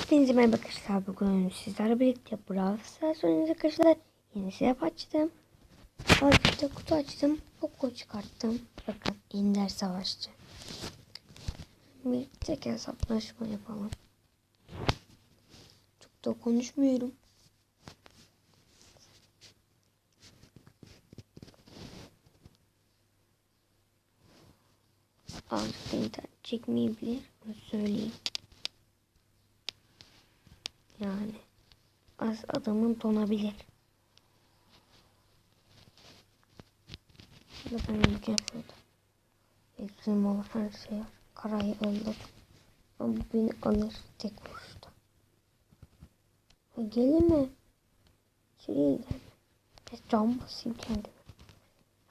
Hepinize merhaba arkadaşlar. Bugün sizlerle birlikte Brawl Stars oynuyoruz arkadaşlar. Yeni silah açtım. Azıcık kutu açtım. Poco çıkarttım. Bakın Ender Savaşçı. Bir tek hesaplaşma yapalım. Çok da konuşmuyorum. Da internet çekmeyebilir. Onu söyleyeyim. Yani az adamın donabilir. Bakın imkan şurada. Ekrim olur her şey var. Karayı öldür. Ama beni alır tek vuruşta. Ha, gelme. İçeriye gidelim. Ben cam basayım kendime.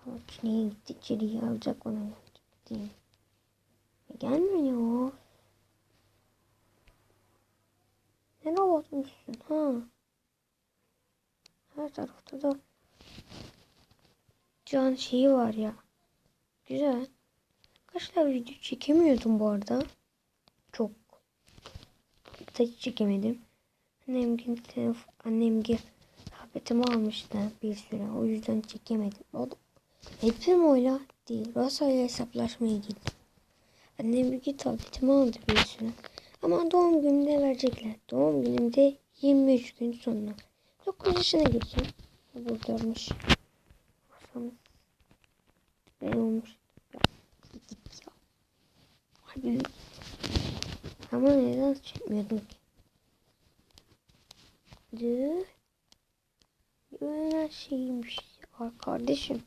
Ama içeriye gitti. İçeriye alacak onu. Gideyim. Gelmiyor. Ne robotmuşsun ha? Her tarafta da can şeyi var ya. Güzel. Kaçlar video çekemiyordum bu arada. Çok. Hiç çekemedim. Annem telefon, annem tabletimi almıştı bir süre. O yüzden çekemedim. O da, hepim oyla değil. Rasa ile hesaplaşmaya gittim. Annem bir tabletimi aldı bir süre. Ama doğum günümde verecekler. Doğum günümde 23 gün sonra. 9 yaşına gireceğim. Buradaymış. Bakalım. Ne olmuş? Ya, git ya. Hadi. Ama neden çekmiyordum ki? Dı. Öyle şeymiş. Ay kardeşim.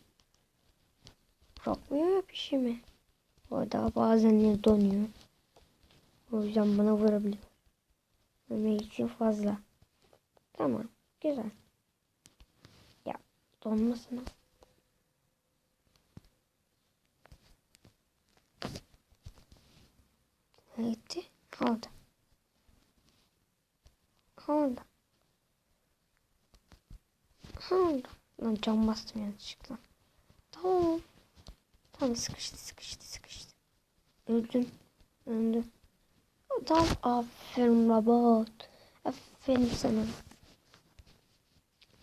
Bırakmıyor ya peşimi. Orada bazen donuyor. O yüzden bana vurabilir. Ölmek için fazla. Tamam. Güzel. Ya donmasına. Ne gitti? Aldı. Aldı. Aldı. Lan cam bastım yanlışlıkla. Tamam. Tamam sıkıştı sıkıştı sıkıştı. Öldüm. Öldüm. Tamam aferin robot. Aferin sana.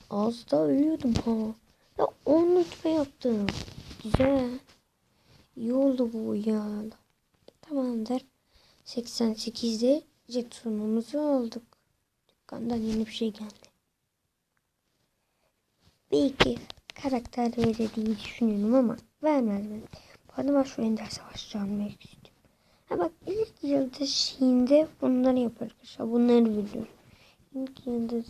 Az da ölüyordum ha. Ya 10 rütbe yaptım. Güzel. İyi oldu bu ya. Tamamdır. 88'de jetonumuzu aldık. Dükkandan yeni bir şey geldi. Bir iki karakter verir diye düşünüyorum ama vermez mi? Bu arada ben şu Ender almak istiyorum. Ha bak ilk yıldız şeyinde bunları yapar arkadaşlar. Bunları biliyorum. İlk yıldız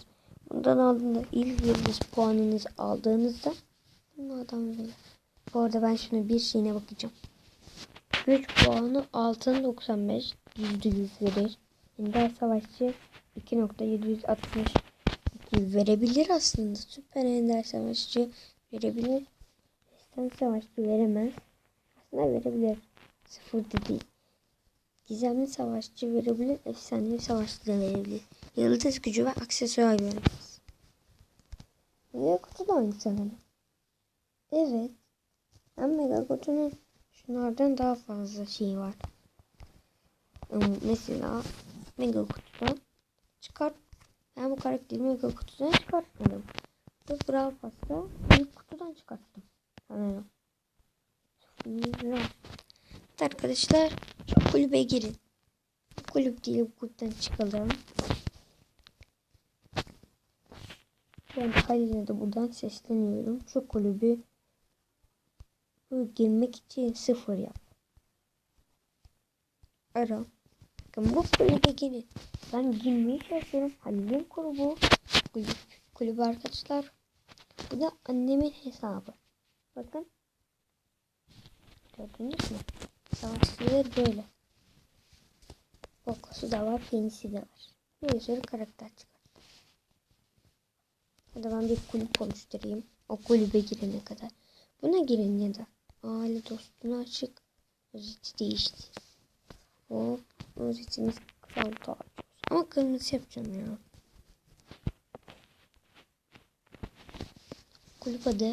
bundan aldığında ilk yıldız puanınızı aldığınızda bunlardan verir. Bu arada ben şuna bir şeyine bakacağım. Güç puanı altın 95 %100 verir. Ender Savaşçı 2.762 verebilir aslında. Süper Ender Savaşçı verebilir. Destan Savaşçı veremez. Aslında verebilir. Sıfır değil. Gizemli savaşçı verebilir, efsanevi savaşçı da verebilir. Yıldız gücü ve aksesuar veririz. Mega kutu da aynı sanırım. Evet. Ama mega kutunun şunlardan daha fazla şey var. Mesela mega kutudan çıkart. Ben bu karakteri mega kutudan çıkartmadım. Bu Brawl Pass'ta büyük kutudan çıkarttım. Sanırım. Evet arkadaşlar kulübe girin. Kulüp değil bu kulüpten çıkalım. Ben Halil'e de buradan sesleniyorum. Şu kulübü bu girmek için sıfır yap. Ara. Bakın bu kulübe girin. Ben girmeye çalışıyorum. Halil'in kulübü. Kulüp, kulübü arkadaşlar. Bu da annemin hesabı. Bakın. Gördünüz mü? Savaşçılar böyle. Poco'su da var, penisi de var. Bir sürü karakter çıkarttım. Hadi ben bir kulüp oluşturayım. O kulübe girene kadar. Buna girin ya da. Aile dostuna açık. Rozeti değişti. O rozetimiz kral tacı. Ama kırmızı yapacağım ya. Kulüp adı.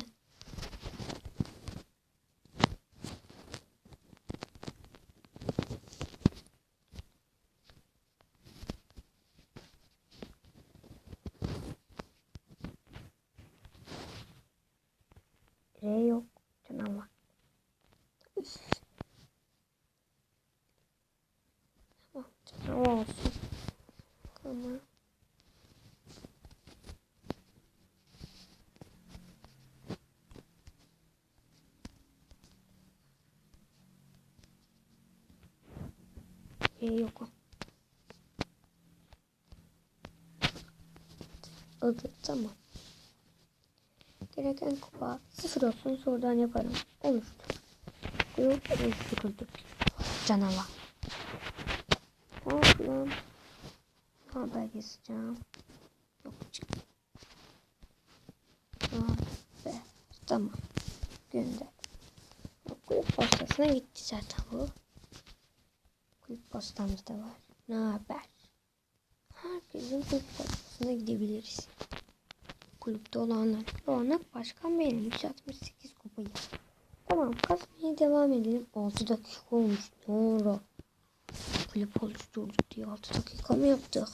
Ama. Ee, yok o. Adı tamam. Gereken kupa sıfır olsun sonradan yaparım. Oluştu. Yok oluşturulduk. Canavar. Ne oldu haber yazacağım? Yok çık. Ah be. Tamam. Gönder. Kulüp postasına gitti zaten bu. Kulüp postamız da var. Ne haber? Herkesin kulüp postasına gidebiliriz. Kulüpte olanlar. Ronak başkan benim. 368 kupayı. Tamam kasmaya devam edelim. 6 dakika olmuş. Ne oldu? Kulüp oluşturduk diye 6 dakika mı yaptık?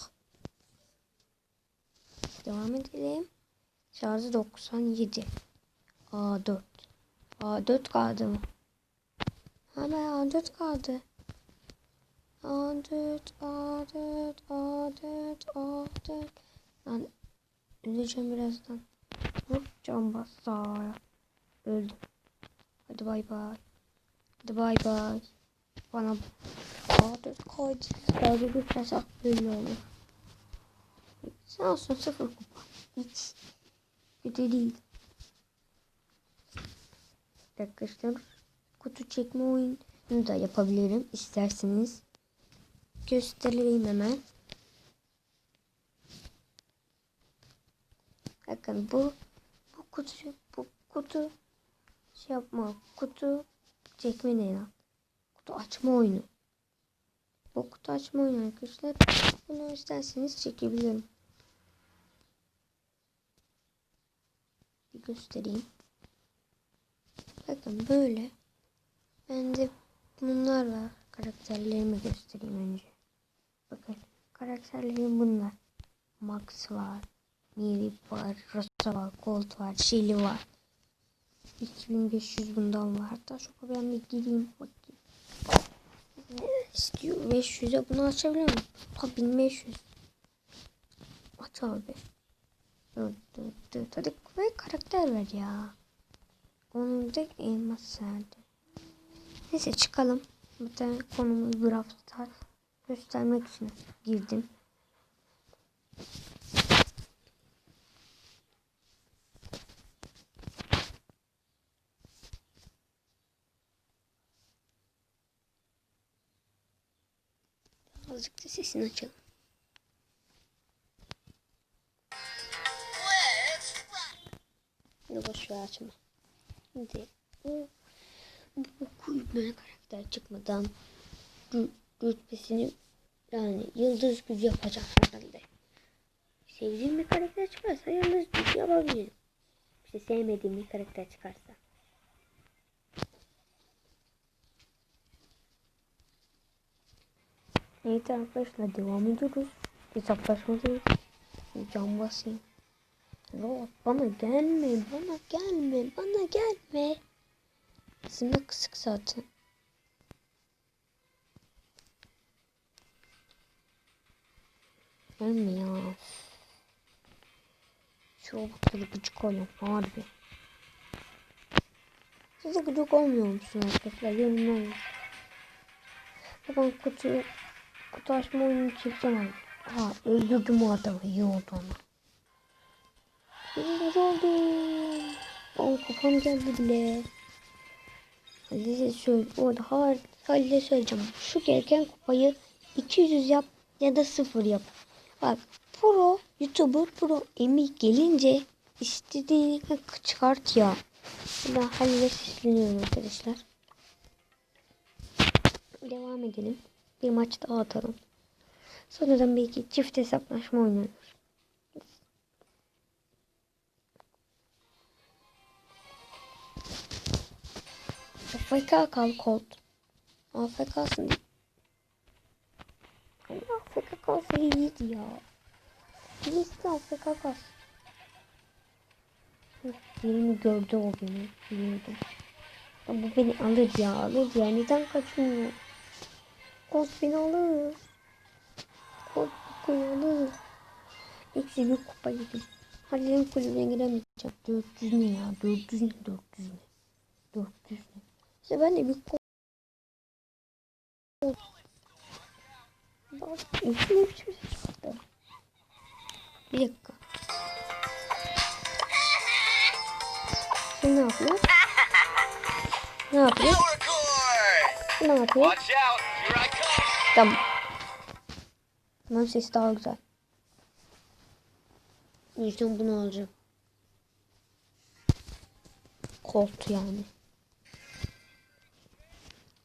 Devam edelim. Şarjı 97. A4. A4 kaldı mı? Hemen A4 kaldı. A4, A4, A4, A4. Lan öleceğim birazdan. Vur can bas sağa. Öldüm. Hadi bay bay. Hadi bay bay. Bana A4 koydu. Sadece bir hesap olur. Sen olsun sıfır kupa. Hiç kötü değil. Arkadaşlar kutu çekme oyunu da yapabilirim isterseniz. Göstereyim hemen. Bakın bu bu kutu bu kutu şey yapma kutu çekme ne ya? Kutu açma oyunu. Bu kutu açma oyunu arkadaşlar. Bunu isterseniz çekebilirim. Bir göstereyim. Bakın böyle. Bende bunlar var. Karakterlerimi göstereyim önce. Bakın karakterlerim bunlar. Max var. Miri var. Rosa var. Gold var. Shelly var. 2500 bundan var. Hatta şu ben bir gireyim bakayım. Ne istiyor? 500'e bunu açabiliyor muyum? Ha 1500. Aç abi. Dur dur dur. Hadi ve karakter ver ya. Onun da elmas serdi. Neyse çıkalım. Bir tane konumu Brawl göstermek için girdim. Azıcık da sesini açalım. Ver açma. Şimdi bu bu kuyumaya karakter çıkmadan rü- rütbesini yani yıldız gücü yapacağım herhalde. Sevdiğim bir karakter çıkarsa yıldız gücü yapabilirim. İşte sevmediğim bir karakter çıkarsa. Evet arkadaşlar devam ediyoruz. Hesaplaşmadayız. Can basayım. Yok bana gelme, bana gelme, bana gelme. De kısık zaten. Gelme ya. Şu robotları gıcık oluyorum harbi. Siz de gıcık olmuyor musunuz arkadaşlar? Yorumlar. Ben kutu, kutu açma oyunu çekeceğim. Ha öldürdüm o adamı. İyi oldu ama. Birinci oldum. O kafam geldi bile. Halil'e söyle. Orada Halil'e söyleyeceğim. Şu gereken kupayı 200 yap ya da 0 yap. Bak pro YouTuber pro emi gelince istediğini çıkart ya. Ben Halil'e sesleniyorum arkadaşlar. Devam edelim. Bir maç daha atalım. Sonradan belki çift hesaplaşma oynarız. AFK kal Colt. AFK'sın. Ay AFK kalsa iyiydi ya. Birisi de AFK kalsın. Birini gördü o beni. Biliyordum. Ya bu beni alır ya alır ya. Neden kaçmıyor? Colt beni alır. Colt koyalı. Eksi bir kupa yedim. Halil'in kulübüne giremeyeceğim. 400 ne ya? 400 ne? 400 ne? 400 ne? İşte ben de bir kupa Bak, üstüne bir şey çıktı. Bir dakika. Şimdi ne yapıyor? Ne yapıyor? Ne yapıyor? Tamam. Bunun sesi daha güzel. O yüzden bunu alacağım. Koltu yani.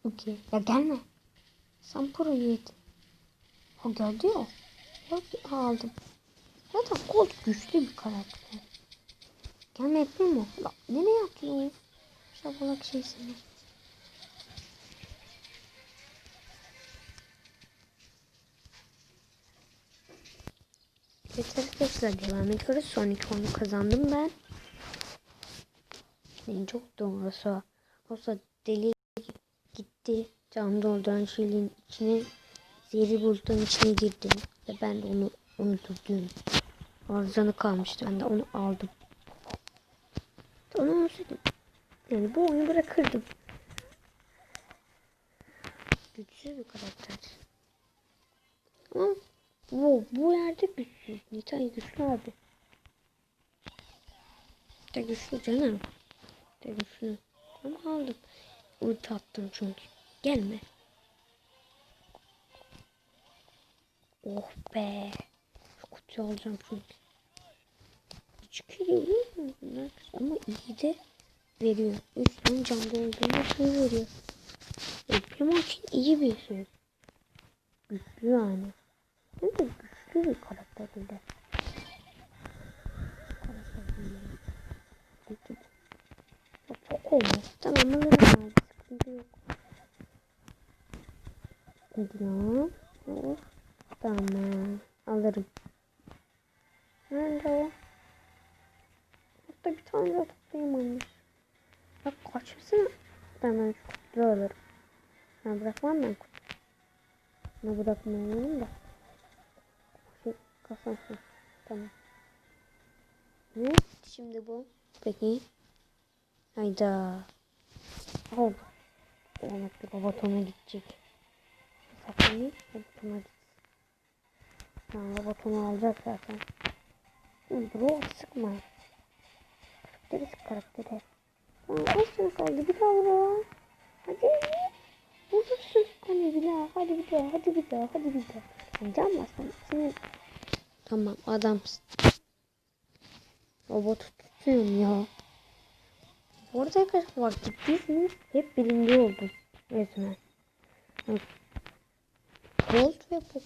Okey. Ya gelme. Sen pro yedin. O geldi ya. Bak aldım. Zaten Colt güçlü bir karakter. Gelme yapayım mı? Lan nereye atıyorsun? Şabalak şey seni. Evet arkadaşlar devam ediyoruz. Son iki oyunu kazandım ben. En çok doğrusu. Olsa deli gitti. Can dolduran şeyin içine zehri bulutun içine girdi. Ve ben de onu öldürdüm. Arızanı kalmıştı. Ben de onu aldım. Onu olsaydım. Yani bu oyunu bırakırdım. Güçsüz bir karakter. Ama bu, bu yerde güçsüz. Nitay güçlü abi. De güçlü canım. De güçlü. Ama aldım. Ulti attım çünkü. Gelme. Oh be. Şu kutuyu alacağım çünkü. Çıkıyor mu bunlar? Ama iyi de veriyor. Üç tane camda olduğunda şey veriyor. E, Primo için iyi bir şey. Güçlü yani. Hem de güçlü bir karakter de. Çok olmaz. Tamam alırım abi. Sıkıntı yok. Gidiyorum. Oh. Tamam. Alırım. Nerede o? Hatta bir tane daha toplayamamış. Bak kaçmasın. Tamam şu kutuyu alırım. Ben bırakmam ben kutuyu. Bunu bırakmayalım da. Şey kasansın. Tamam. Ne? Şimdi bu. Peki. Hayda. Oldu. Demek ki robotuma gidecek. Saklanayım. Robotuma gitsin. Tamam robotunu alacak zaten. Bro sıkma. Karakteri sık karakteri. Az sonra kaldı. Bir daha bro. Hadi. Vurursun. Hadi bir daha. Hadi bir daha. Hadi bir daha. Hadi bir daha. Yani can basma. Senin... Tamam adamsın. Robotu tutuyorum ya. Bu arada arkadaşlar bak ciddiyseniz hep birinci oldum. Resmen. Yani Colt ve Po-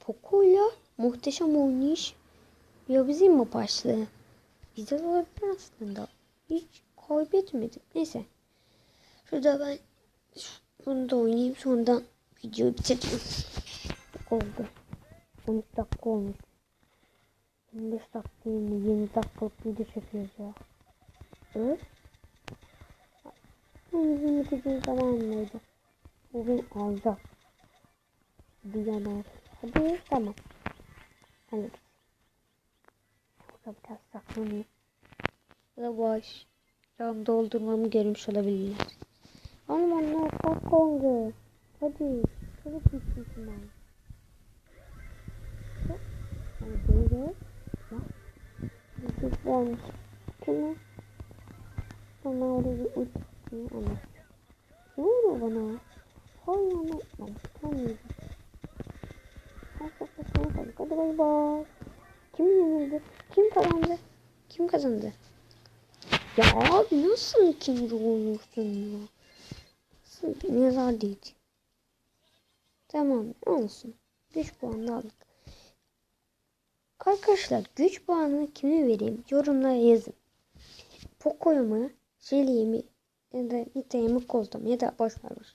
Poco'yla muhteşem oynayış ya bizim mi başlığı? Güzel olabilir aslında. Hiç kaybetmedim. Neyse. Şurada ben bunu da oynayayım sonradan videoyu bitireceğim. Oldu. 13 dakika olmuş. 25 dakika değil mi? 20 dakikalık video çekiyoruz ya. Evet. Bizim biteceği zaman mıydı? Beni alacak. Yana. Hadi tamam. Hadi. Burada biraz saklanayım. Yavaş. Cam doldurmamı görmüş olabilirler. Oğlum anne kalk kongu. Hadi. Çabuk gitsin ben. Hadi böyle. Şey varmış. Kimi? Bana oraya bir uç. Ana. Ne oluyor bana? Hayır. Ben tutamıyorum. Kim yenildi? Kim kazandı? Kim kazandı? Ya abi nasıl ikinci olmuşsun ya? Nasıl değil. Tamam olsun. Güç puanı aldık. Arkadaşlar güç puanını kime vereyim? Yorumlara yazın. Poco'yu mu? Jelly'yi mi? Ya da Nita'yı mı Colt'a Ya da boş ver boş.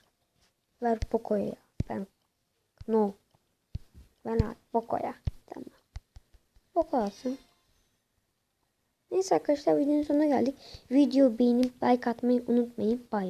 ver. Poco'ya ya. Ben no. Ben al Poco'ya. Tamam. Alsın. Neyse arkadaşlar videonun sonuna geldik. Video beğenip like atmayı unutmayın. Bay bay.